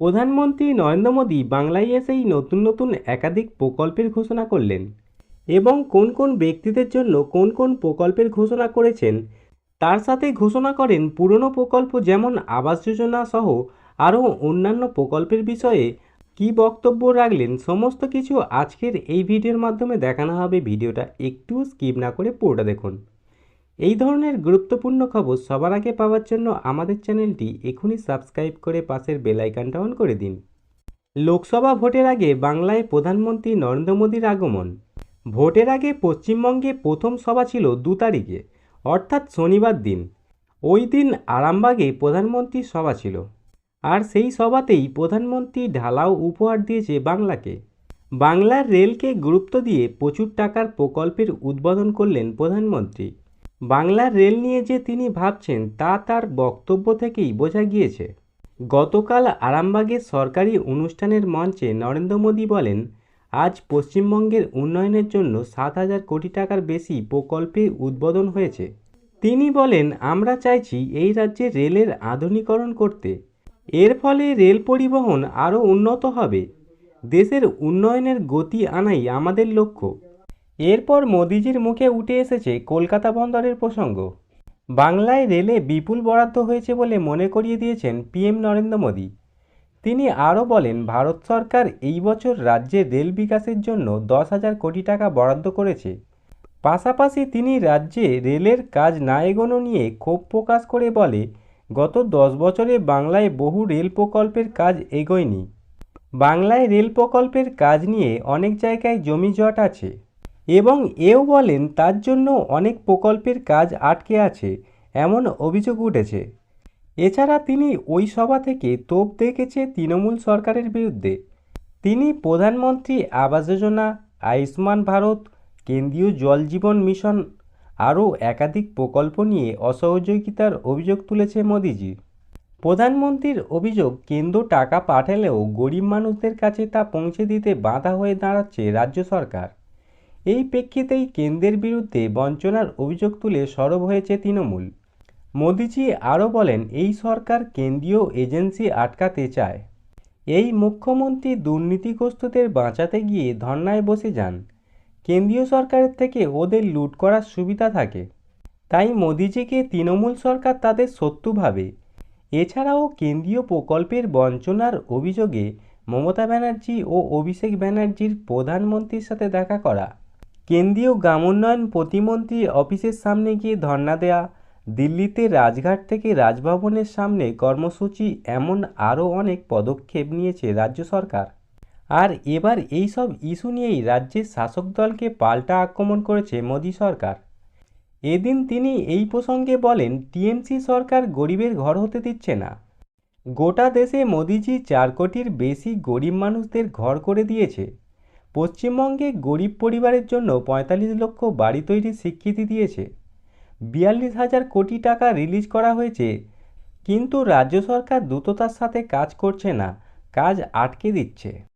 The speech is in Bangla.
প্রধানমন্ত্রী নরেন্দ্র মোদী বাংলায় এসেই নতুন নতুন একাধিক প্রকল্পের ঘোষণা করলেন। এবং কোন কোন ব্যক্তিদের জন্য কোন কোন প্রকল্পের ঘোষণা করেছেন, তার সাথে ঘোষণা করেন পুরনো প্রকল্প যেমন আবাস যোজনা সহ আরও অন্যান্য প্রকল্পের বিষয়ে কী বক্তব্য রাখলেন, সমস্ত কিছু আজকের এই ভিডিওর মাধ্যমে দেখানো হবে। ভিডিওটা একটু স্কিপ না করে পুরোটা দেখুন। এই ধরনের গুরুত্বপূর্ণ খবর সবার আগে পাওয়ার জন্য আমাদের চ্যানেলটি এখনই সাবস্ক্রাইব করে পাশের বেল আইকনটা অন করে দিন। লোকসভা ভোটের আগে বাংলায় প্রধানমন্ত্রী নরেন্দ্র মোদীর আগমন। ভোটের আগে পশ্চিমবঙ্গে প্রথম সভা ছিল দু তারিখে, অর্থাৎ শনিবার দিন। ওই দিন আরামবাগে প্রধানমন্ত্রীর সভা ছিল। আর সেই সভাতেই প্রধানমন্ত্রী ঢালাও উপহার দিয়েছে বাংলাকে। বাংলার রেলকে গুরুত্ব দিয়ে প্রচুর টাকার প্রকল্পের উদ্বোধন করলেন প্রধানমন্ত্রী। বাংলার রেল নিয়ে যে তিনি ভাবছেন, তা তার বক্তব্য থেকেই বোঝা গিয়েছে। গতকাল আরামবাগের সরকারি অনুষ্ঠানের মঞ্চে নরেন্দ্র মোদী বলেন, আজ পশ্চিমবঙ্গের উন্নয়নের জন্য সাত হাজার কোটি টাকার বেশি প্রকল্পে উদ্বোধন হয়েছে। তিনি বলেন, আমরা চাইছি এই রাজ্যে রেলের আধুনিকরণ করতে। এর ফলে রেল পরিবহন আরও উন্নত হবে। দেশের উন্নয়নের গতি আনাই আমাদের লক্ষ্য। এরপর মোদিজির মুখে উঠে এসেছে কলকাতা বন্দরের প্রসঙ্গ। বাংলায় রেলে বিপুল বরাদ্দ হয়েছে বলে মনে করিয়ে দিয়েছেন পিএম নরেন্দ্র মোদী। তিনি আরও বলেন, ভারত সরকার এই বছর রাজ্যে রেল বিকাশের জন্য দশ হাজার কোটি টাকা বরাদ্দ করেছে। পাশাপাশি তিনি রাজ্যে রেলের কাজ না এগোনো নিয়ে ক্ষোভ প্রকাশ করে বলে, গত দশ বছরে বাংলায় বহু রেল প্রকল্পের কাজ এগোয়নি। বাংলায় রেল প্রকল্পের কাজ নিয়ে অনেক জায়গায় জমি জট আছে। এবং এও বলেন, তার জন্য অনেক প্রকল্পের কাজ আটকে আছে, এমন অভিযোগ উঠেছে। এছাড়া তিনি ওই সভা থেকে তোপ দেখেছে তৃণমূল সরকারের বিরুদ্ধে। তিনি প্রধানমন্ত্রী আবাস যোজনা, আয়ুষ্মান ভারত, কেন্দ্রীয় জল জীবন মিশন আরও একাধিক প্রকল্প নিয়ে অসহযোগিতার অভিযোগ তুলেছে মোদিজি। প্রধানমন্ত্রীর অভিযোগ, কেন্দ্র টাকা পাঠালেও গরিব মানুষদের কাছে তা পৌঁছে দিতে বাধা হয়ে দাঁড়াচ্ছে রাজ্য সরকার। এই প্রেক্ষিতেই কেন্দ্রের বিরুদ্ধে বঞ্চনার অভিযোগ তুলে সরব হয়েছে তৃণমূল। মোদিজি আরও বলেন, এই সরকার কেন্দ্রীয় এজেন্সি আটকাতে চায়। এই মুখ্যমন্ত্রী দুর্নীতিগ্রস্তদের বাঁচাতে গিয়ে ধর্নায় বসে যান। কেন্দ্রীয় সরকারের থেকে ওদের লুট করার সুবিধা থাকে। তাই মোদিজিকে তৃণমূল সরকার তাদের শত্রু ভাবে। এছাড়াও কেন্দ্রীয় প্রকল্পের বঞ্চনার অভিযোগে মমতা ব্যানার্জি ও অভিষেক ব্যানার্জির প্রধানমন্ত্রীর সাথে দেখা করা। কেন্দ্রীয় গ্রামোন্নয়ন প্রতিমন্ত্রী অফিসের সামনে গিয়ে ধর্না দেয়া, দিল্লিতে রাজঘাট থেকে রাজভবনের সামনে কর্মসূচি এমন আরও অনেক পদক্ষেপ নিয়েছে রাজ্য সরকার। আর এবার এই সব ইস্যু নিয়েই রাজ্যের শাসক দলকে পাল্টা আক্রমণ করেছে মোদী সরকার। এদিন তিনি এই প্রসঙ্গে বলেন, টিএমসি সরকার গরিবের ঘর হতে দিচ্ছে না। গোটা দেশে মোদিজি চার কোটির বেশি গরিব মানুষদের ঘর করে দিয়েছে। পশ্চিমবঙ্গে গরিব পরিবারের জন্য পঁয়তাল্লিশ লক্ষ বাড়ি তৈরির স্বীকৃতি দিয়েছে। বিয়াল্লিশ হাজার কোটি টাকা রিলিজ করা হয়েছে, কিন্তু রাজ্য সরকার দ্রুততার সাথে কাজ করছে না, কাজ আটকে দিচ্ছে।